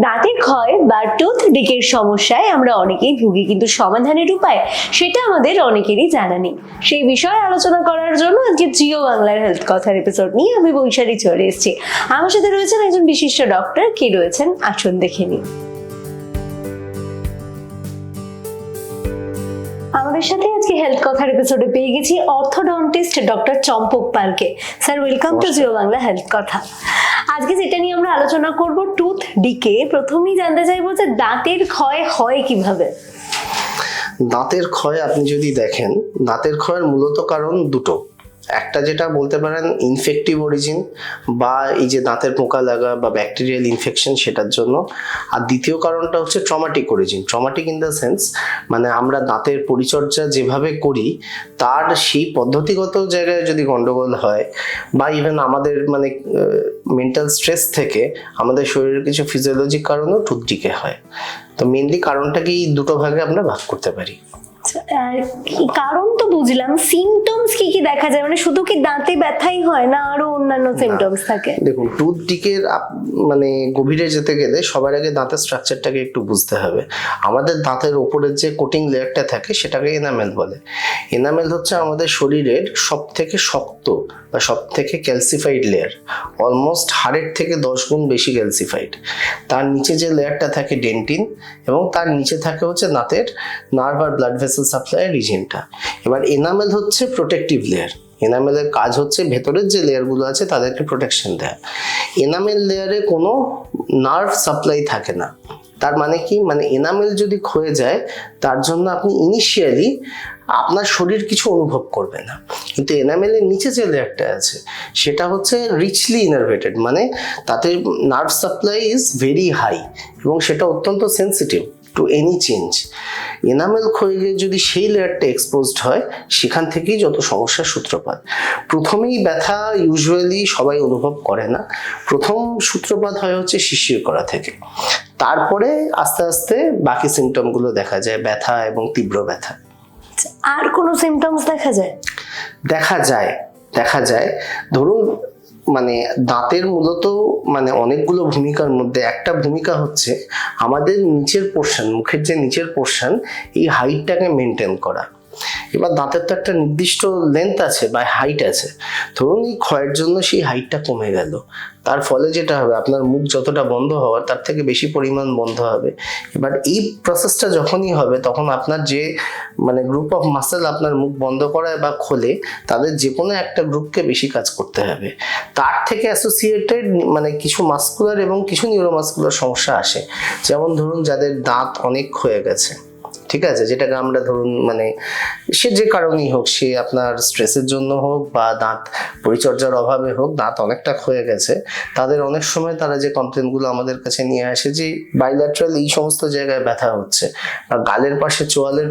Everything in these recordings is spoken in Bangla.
দাঁতের ক্ষয় বা টুথ ডিকের সমস্যায় আমরা অনেকেই ভুগি কিন্তু সমাধানের উপায় সেটা আমাদের অনেকেরই জানা নেই। সেই বিষয়ে আলোচনা করার জন্য আজকে জিও বাংলার হেলথ কথার এপিসোড নিয়ে আমি বৈশালী চলে এসেছি। আমার সাথে রয়েছেন একজন বিশিষ্ট ডক্টর কে রয়েছেন? আসুন দেখে নিই। আমাদের সাথে আজকে হেলথ কথার এপিসোডে পেয়ে গেছি অর্থোডন্টিস্ট ডক্টর চম্পক পালকে। Sir welcome to Jio Bangla health কথা। আজকে যেটা নিয়ে আমরা আলোচনা করব টুথ ডিকে প্রথমেই জানতে চাইব যে দাঁতের ক্ষয় হয় কীভাবে? দাঁতের ক্ষয় আপনি যদি দেখেন, দাঁতের ক্ষয়ের মূলত কারণ দুটো। একটা যেটা বলতে পারেন ইনফেক্টিভ অরিজিন বা এই যে দাঁতের পোকা লাগা বা ব্যাকটেরিয়াল ইনফেকশন সেটার জন্য। আর দ্বিতীয় কারণটা হচ্ছে traumatic origin traumatic in the sense মানে আমরা দাঁতের পরিচর্যা যেভাবে করি, তার সেই পদ্ধতিগত জায়গায় যদি গন্ডগোল হয় বা ইভেন আমাদের মানে মেন্টাল স্ট্রেস থেকে আমাদের শরীরের কিছু ফিজিওলজিক কারণেও টুথডিকে হয়। তো মেনলি কারণটাকে এই দুটো ভাগে আমরা ভাগ করতে পারি। কারণ তো বুঝলাম সিমটমস কি কি দেখা যায়? মানে শুধু কি দাঁতে ব্যথাই হয় না আরও অন্যান্য সিমটমস থাকে? দেখুন টুথ ডিকের মানে গভীরে যেতে গেলে সবার আগে দাঁতের স্ট্রাকচারটাকে একটু বুঝতে হবে। আমাদের দাঁতের ওপরের যে কোটিং লেয়ারটা থাকে সেটাকে এনামেল বলে। এনামেল হচ্ছে আমাদের শরীরের সব থেকে শক্ত বা সব থেকে ক্যালসিফাইড লেয়ার অলমোস্ট হাড়ের থেকে দশ গুণ বেশি ক্যালসিফাইড তার নিচে যে লেয়ারটা থাকে ডেন্টিন এবং তার নিচে থাকে হচ্ছে দাঁতের নার্ভ আর ব্লাড ভেসেল সাপ্লাই রিজিনটা এবার এনামেল হচ্ছে প্রোটেক্টিভ লেয়ার এনামেলের কাজ হচ্ছে ভেতরের যে লেয়ারগুলো আছে তাদেরকে প্রোটেকশন দেয়। এনামেল লেয়ারে কোনো নার্ভ সাপ্লাই থাকে না। তার মানে কি? মানে এনামেল যদি ক্ষয়ে যায়, তার জন্য আপনি ইনিশিয়ালি আপনার শরীর কিছু অনুভব করবে না। কিন্তু এনামেলের নিচে যে লেয়ারটা আছে, সেটা হচ্ছে রিচলি ইনারভেটেড মানে তাতে nerve supply is very high এবং সেটা অত্যন্ত sensitive to any change enamel ক্ষয়ে যদি সেই লেয়ারটা এক্সপোজড হয় সেখান থেকেই যত সমস্যার সূত্রপাত। প্রথমেই ব্যথা ইউজুয়ালি সবাই অনুভব করে না। প্রথম সূত্রপাত হয় হচ্ছে শিশির করা থেকে। তারপরে আস্তে আস্তে বাকি সিমটমগুলো দেখা যায় ব্যথা এবং তীব্র ব্যথা। আর কোনো সিমটমস দেখা যায়? দেখা যায় দেখা যায়। ধরুন মানে দাঁতের মূলত মানে অনেকগুলো ভূমিকার মধ্যে একটা ভূমিকা হচ্ছে আমাদের নিচের পোর্শন মুখের যে নিচের পোর্শন এই হাইটটাকে মেনটেন করা। এবার দাঁতের তো একটা নির্দিষ্ট লেন্থ আছে বা হাইট আছে। ধরুন এই ক্ষয়ের জন্য সেই হাইটটা কমে গেল। তার ফলে যেটা হবে, আপনার মুখ যতটা বন্ধ হওয়ার, তার থেকে বেশি পরিমাণ বন্ধ হবে। এবার এই প্রসেসটা যখনই হবে, তখন আপনার যে মানে গ্রুপ অফ মাসেল আপনার মুখ বন্ধ করায় বা খোলে, তাদের যে কোনো একটা গ্রুপকে বেশি কাজ করতে হবে। তার থেকে অ্যাসোসিয়েটেড মানে কিছু মাস্কুলার এবং কিছু নিউরোমাস্কুলার সমস্যা আসে। যেমন ধরুন, যাদের দাঁত অনেক ক্ষয়ে গেছে। ঠিক আছে, যেটাকে আমরা ধরুন মানে সে যে কারণেই হোক, সে আপনার স্ট্রেসের জন্য হোক বা দাঁত পরিচর্যার অভাবে হোক, দাঁত অনেকটা ক্ষয়ে গেছে, তাদের অনেক সময় তারা যে কমপ্লেনগুলো আমাদের কাছে নিয়ে আসে যে বাইল্যাট্রাল এই সমস্ত জায়গায় ব্যথা হচ্ছে বা গালের পাশে, চোয়ালের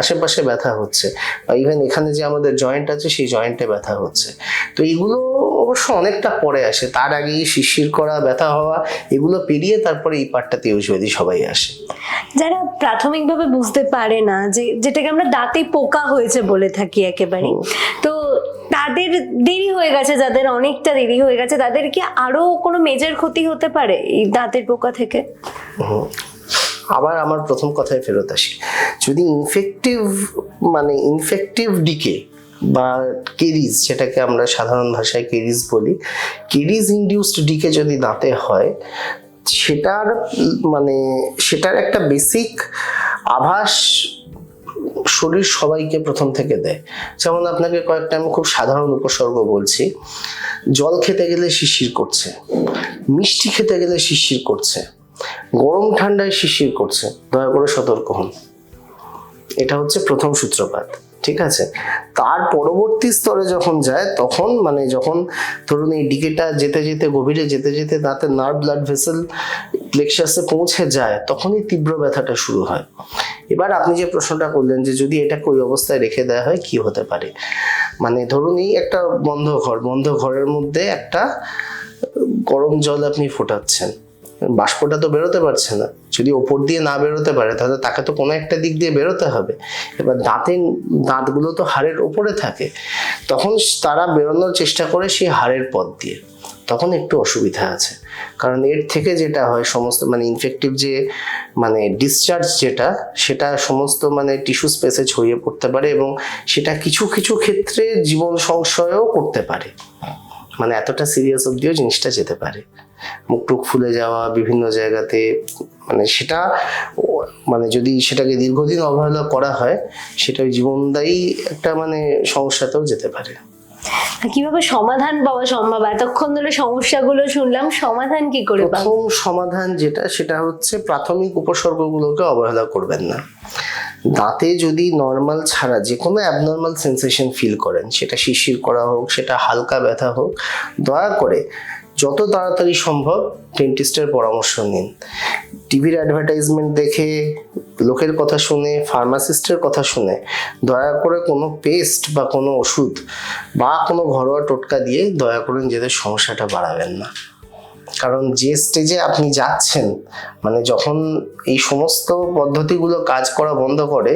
আশেপাশে ব্যথা হচ্ছে বা ইভেন এখানে যে আমাদের জয়েন্ট আছে, সেই জয়েন্টে ব্যথা হচ্ছে। তো এগুলো অবশ্য অনেকটা পরে আসে, তার আগে এই শিরশির করা, ব্যথা হওয়া, এগুলো পেরিয়ে তারপরে এই পার্টটাতে ইউজুয়ালি সবাই আসে। যারা প্রাথমিকভাবে বুঝতে পারে না যে যেটাকে আমরা দাঁতে পোকা হয়েছে বলে থাকি একেবারে তো তাদের দেরি হয়ে গেছে যাদের অনেকটা দেরি হয়ে গেছে তাদের কি আরও কোনো মেজর ক্ষতি হতে পারে এই দাঁতের পোকা থেকে। আবার আমার প্রথম কথায় ফেরত আসি। যদি ইনফেক্টিভ মানে ইনফেক্টিভ ডিকে বা কেরিজ যেটাকে আমরা সাধারণ ভাষায় কেরিজ বলি কেরিজ ইনডিউসড ডিকে যদি দাঁতে হয় সেটার মানে সেটার একটা বেসিক আভাস শরীর সবাইকে প্রথম থেকে দেয়। যেমন আপনাকে কয়েকটা আমি খুব সাধারণ উপসর্গ বলছি। জল খেতে গেলে শিশির করছে, মিষ্টি খেতে গেলে শিশির করছে, গরম ঠান্ডায় শিশির করছে, দয়া করে সতর্ক হন। এটা হচ্ছে প্রথম সূত্রপাত। ঠিক আছে? তার পরবর্তী স্তরে যখন যায়, তখন মানে যখন ধরুন এই ডিকেটা যেতে যেতে, গভীরে যেতে যেতে দাঁতের নার্ভ ব্লাড ভেসেল প্লেক্সাসে পৌঁছে যায়, তখনই তীব্র ব্যথাটা শুরু হয়। এবার আপনি যে প্রশ্নটা করলেন যে যদি এটাকে ওই অবস্থায় রেখে দেওয়া হয়, কি হতে পারে? মানে ধরুন এই একটা বন্ধ ঘর বন্ধ ঘরের মধ্যে একটা গরম জল আপনি ফোটাচ্ছেন। বাষ্পটা তো বেরোতে পারছে না। যদি ওপর দিয়ে না বেরোতে পারে, তাহলে তাকে তো কোনো একটা দিক দিয়ে বেরোতে হবে। এবার দাঁতের, দাঁতগুলো তো হাড়ের ওপরে থাকে। তখন তারা বেরোনোর চেষ্টা করে সেই হাড়ের পথ দিয়ে। তখন একটু অসুবিধা আছে। কারণ এর থেকে যেটা হয়, সমস্ত মানে ইনফেক্টিভ যে মানে ডিসচার্জ যেটা, সেটা সমস্ত মানে টিস্যু স্পেসে ছড়িয়ে পড়তে পারে এবং সেটা কিছু কিছু ক্ষেত্রে জীবন সংশয়ও করতে পারে। মানে এতটা সিরিয়াস অবধিও জিনিসটা যেতে পারে। মুখ টুক ফুলে যাওয়া বিভিন্ন জায়গাতে মানে সেটা মানে যদি সেটাকে দীর্ঘদিন অবহেলা করা হয় সেটা ওই জীবনদায়ী একটা মানে সমস্যাতেও যেতে পারে। কীভাবে সমাধান পাওয়া সম্ভব? এতক্ষণ ধরে সমস্যাগুলো শুনলাম সমাধান কি করে প্রথম সমাধান যেটা সেটা হচ্ছে প্রাথমিক উপসর্গগুলোকে অবহেলা করবেন না। দাঁতে যদি নর্মাল ছাড়া যে কোনো অ্যাবনর্মাল সেন্সেশন ফিল করেন, সেটা শিরশির করা হোক, সেটা হালকা ব্যথা হোক, দয়া করে যত তাড়াতাড়ি সম্ভব ডেন্টিস্টের পরামর্শ নিন। টিভির অ্যাডভার্টাইজমেন্ট দেখে, লোকের কথা শুনে ফার্মাসিস্টের কথা শুনে, দয়া করে কোনো পেস্ট বা কোনো ওষুধ বা কোনো ঘরোয়া টোটকা দিয়ে দয়া করে নিজেদের সমস্যাটা বাড়াবেন না। কারণ যে স্টেজে আপনি যাচ্ছেন মানে যখন এই সমস্ত পদ্ধতিগুলো কাজ করা বন্ধ করে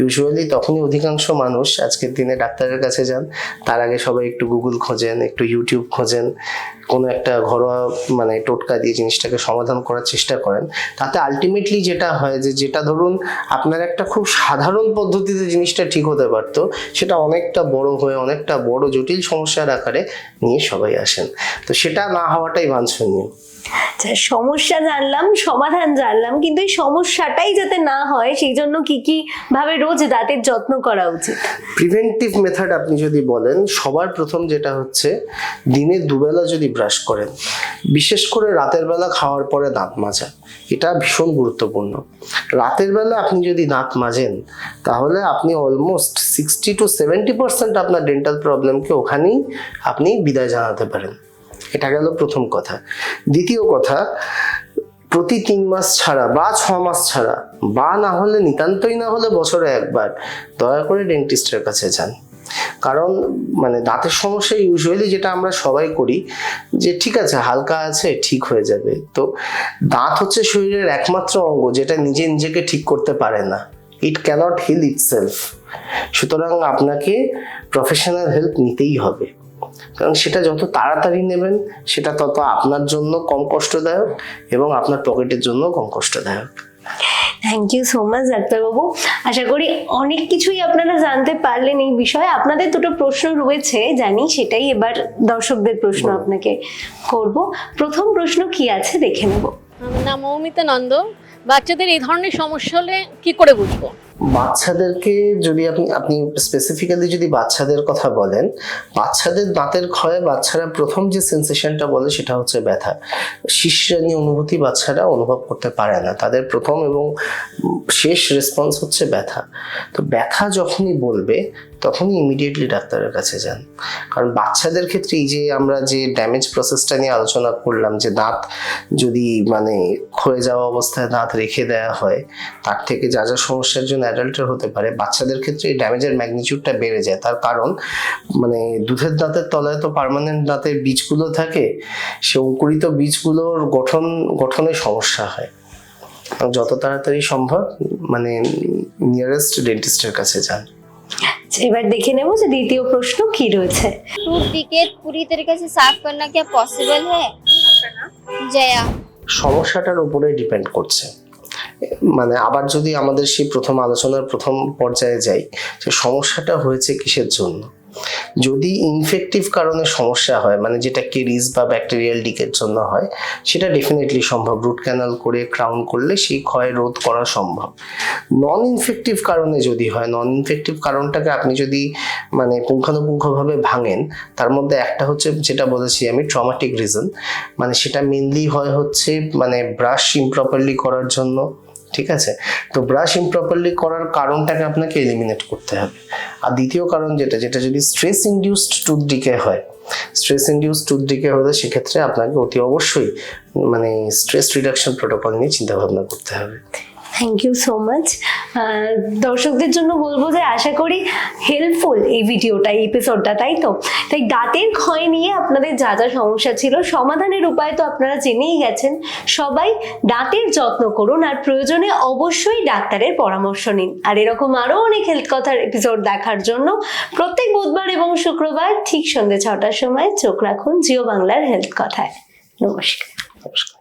ইউজুয়ালি তখনই অধিকাংশ মানুষ আজকের দিনে ডাক্তারের কাছে যান। তার আগে সবাই একটু গুগল খোঁজেন, একটু ইউটিউব খোঁজেন, কোনো একটা ঘরোয়া মানে টোটকা দিয়ে জিনিসটাকে সমাধান করার চেষ্টা করেন। তাতে আলটিমেটলি যেটা হয় যে, যেটা ধরুন আপনার একটা খুব সাধারণ পদ্ধতিতে জিনিসটা ঠিক হতে পারতো, সেটা অনেকটা বড় হয়ে, অনেকটা বড় জটিল সমস্যার আকারে নিয়ে সবাই আসেন। তো সেটা না হওয়াটাই বাঞ্ছনীয়। আচ্ছা সমস্যা জানলাম, সমাধান জানলাম, কিন্তু এই সমস্যাটাই যাতে না হয়, সেই জন্য কি কি ভাবে রোজ দাঁতের যত্ন করা উচিত? প্রিভেন্টিভ মেথড আপনি যদি বলেন, সবার প্রথম যেটা হচ্ছে, দিনে দুবেলা যদি ব্রাশ করেন, বিশেষ করে রাতের বেলা খাওয়ার পরে দাঁত মাজা, এটা ভীষণ গুরুত্বপূর্ণ। রাতের বেলা আপনি যদি দাঁত মাজেন, তাহলে আপনি almost sixty to seventy percent আপনার ডেন্টাল প্রবলেমকে ওখানেই আপনি বিদায় জানাতে পারেন। এটা গেল প্রথম কথা। দ্বিতীয় কথা, প্রতি তিন মাস ছাড়া বা ছ মাস ছাড়া, বা না হলে নিতান্তই না হলে বছরে একবার, দয়া করে ডেন্টিস্টের কাছে যান। কারণ মানে দাঁতের সমস্যা ইউজুয়ালি যেটা আমরা সবাই করি, যে ঠিক আছে, হালকা আছে, ঠিক হয়ে যাবে। তো দাঁত হচ্ছে শরীরের একমাত্র অঙ্গ, যেটা নিজে নিজেকে ঠিক করতে পারে না। ইট ক্যানট হিল ইটসেলফ সুতরাং আপনাকে প্রফেশনাল হেল্প নিতেই হবে। কারণ সেটা যত তাড়াতাড়ি নেবেন সেটা তত আপনার জন্য কম কষ্টদায়ক এবং আপনার পকেটের জন্য কম কষ্টদায়ক। থ্যাংক ইউ সো মাচ ডাক্তারবাবু। আশা করি অনেক কিছুই আপনারা জানতে পারলেন এই বিষয়ে। আপনাদের দুটো প্রশ্ন রয়েছে জানি সেটাই এবার দর্শকদের প্রশ্ন আপনাকে করব। প্রথম প্রশ্ন কি আছে দেখে নেব। আমার নাম মৌমিতা নন্দ। বাচ্চাদের এই ধরনের সমস্যা হলে কি করে বুঝব? বাচ্চাদেরকে যদি আপনি আপনি স্পেসিফিক্যালি যদি বাচ্চাদের কথা বলেন, বাচ্চাদের দাঁতের ক্ষয়ে বাচ্চারা প্রথম যে সেন্সেশনটা বলে সেটা হচ্ছে ব্যথা। শিশরানি অনুভূতি বাচ্চারা অনুভব করতে পারে না। তাদের প্রথম এবং শেষ রেসপন্স হচ্ছে ব্যথা। তো ব্যথা যখনই বলবে, তখনই ইমিডিয়েটলি ডাক্তারের কাছে যান। কারণ বাচ্চাদের ক্ষেত্রে এই যে আমরা যে ড্যামেজ প্রসেসটা নিয়ে আলোচনা করলাম, যে দাঁত যদি মানে ক্ষয়ে যাওয়া অবস্থায় দাঁত রেখে দেওয়া হয়, তার থেকে যা যা সমস্যার জন্য অ্যাডাল্টের হতে পারে বাচ্চাদের ক্ষেত্রে এই ড্যামেজের ম্যাগনিচিউডটা বেড়ে যায় তার কারণ মানে দুধের দাঁতের তলায় তো পার্মানেন্ট দাঁতের বীজগুলো থাকে সে অঙ্কুরিত বীজগুলোর গঠন গঠনে সমস্যা হয় যত তাড়াতাড়ি সম্ভব মানে নিয়ারেস্ট ডেন্টিস্টের কাছে যান আচ্ছা, এবার দেখে নেব যে দ্বিতীয় প্রশ্ন কি রয়েছে टूथ डिकेट पूरी तरीके से साफ करना क्या पॉसिबल है जया সমস্যাটার উপরে ডিপেন্ড করছে মানে আবার যদি আমাদের সেই প্রথম আলোচনার প্রথম পর্যায়ে যাই, যে সমস্যাটা হয়েছে কিসের জন্য? যদি ইনফেক্টিভ কারণে সমস্যা হয় মানে যেটা কেরিজ বা ব্যাকটেরিয়াল ডিকের জন্য হয়, সেটা ডেফিনেটলি সম্ভব। রুট ক্যানাল করে ক্রাউন করলে সেই ক্ষয় রোধ করা সম্ভব। নন ইনফেক্টিভ কারণে যদি হয় নন ইনফেক্টিভ কারণটাকে আপনি যদি মানে পুঙ্খানুপুঙ্খভাবে ভাঙেন, তার মধ্যে একটা হচ্ছে যেটা বলেছি আমি ট্রমাটিক রিজন মানে সেটা মেনলি হয় হচ্ছে মানে ব্রাশ ইমপ্রপারলি করার জন্য। ঠিক আছে? তো ব্রাশ ইমপ্রপারলি করার কারণটাকে আপনাকে এলিমিনেট করতে হবে। আর দ্বিতীয় কারণ যেটা যেটা যদি স্ট্রেস ইনডিউসড টুথ ডিকে হয় স্ট্রেস ইনডিউস টুথ ডিকে হলে সেক্ষেত্রে আপনাকে অতি অবশ্যই মানে স্ট্রেস রিডাকশন প্রোটোকল নিয়ে চিন্তাভাবনা করতে হবে। থ্যাংক ইউ সো মাচ দর্শকদের জন্য বলব যে আশা করি হেল্পফুল এই ভিডিওটা, এই এপিসোডটা তাই তো? তাই দাঁতের ক্ষয় নিয়ে আপনাদের যা যা সমস্যা ছিল, সমাধানের উপায় তো আপনারা জেনেই গেছেন। সবাই দাঁতের যত্ন করুন আর প্রয়োজনে অবশ্যই ডাক্তারের পরামর্শ নিন। আর এরকম আরও অনেক হেলথ কথার এপিসোড দেখার জন্য প্রত্যেক বুধবার এবং শুক্রবার ঠিক সন্ধ্যে ছটার সময় চোখ রাখুন জিও বাংলার হেলথ কথায়। নমস্কার। নমস্কার।